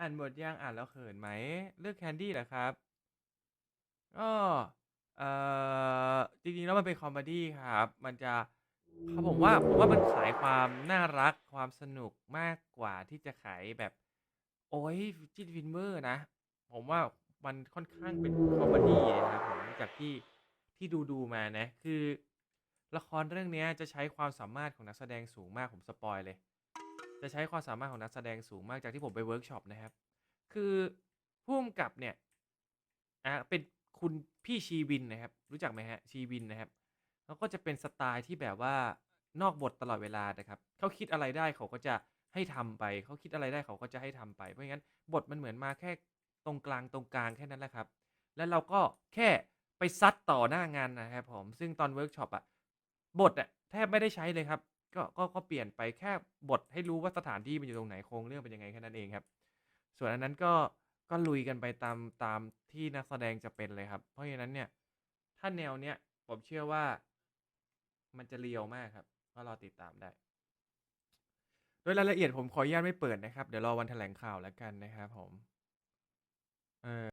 อ่านบทยังอ่านแล้วเขินไหม เลือกแคนดี้เหรอครับ ก็เอ่อจริงๆแล้วมันเป็นคอมเมดี้ครับ มันจะเขาผมว่าผมว่ามันขายความน่ารักความสนุกมากกว่าที่จะขายแบบ โอ้ยจิ้นฟินเมอร์นะ ผมว่ามันค่อนข้างเป็นคอมเมดี้นะครับผมจากที่ที่ดูดูมานะ คือ ละครเรื่องนี้จะใช้ความสามารถของนักแสดงสูงมากผมสปอยเลย จะใช้ความสามารถของนักแสดงสูงมากจากที่ผมไปเวิร์กช็อปนะครับ คือผู้กำกับเนี่ยอะเป็นคุณพี่ชีวินนะครับ รู้จักไหมฮะชีวินนะครับแล้วก็จะเป็นสไตล์ที่แบบว่านอกบทตลอดเวลานะครับเขาคิดอะไรได้เขาก็จะให้ทำไปเขาคิดอะไรได้เขาก็จะให้ทำไปเพราะงั้นบทมันเหมือนมาแค่ตรงกลางตรงกลางแค่นั้นแหละครับ แล้วเราก็แค่ไปซัดต่อหน้างานนะครับผมซึ่งตอนเวิร์กช็อปอะบทอะแทบไม่ได้ใช้เลยครับ ก็ก็ก็เปลี่ยนไปแค่บทให้รู้ว่าสถานที่มันอยู่ตรงไหนโครงเรื่องเป็นยังไงแค่นั้นเองครับ ส่วนอันนั้นก็ก็ลุยกันไปตามตามที่นักแสดงจะเป็นเลยครับ เพราะฉะนั้นเนี่ย ถ้าแนวเนี้ยผมเชื่อว่า มันจะเรียวมากครับ ก็รอติดตามได้ โดยรายละเอียดผมขออนุญาตไม่เปิดนะครับ เดี๋ยวรอวันแถลงข่าวแล้วกันนะครับผม เออ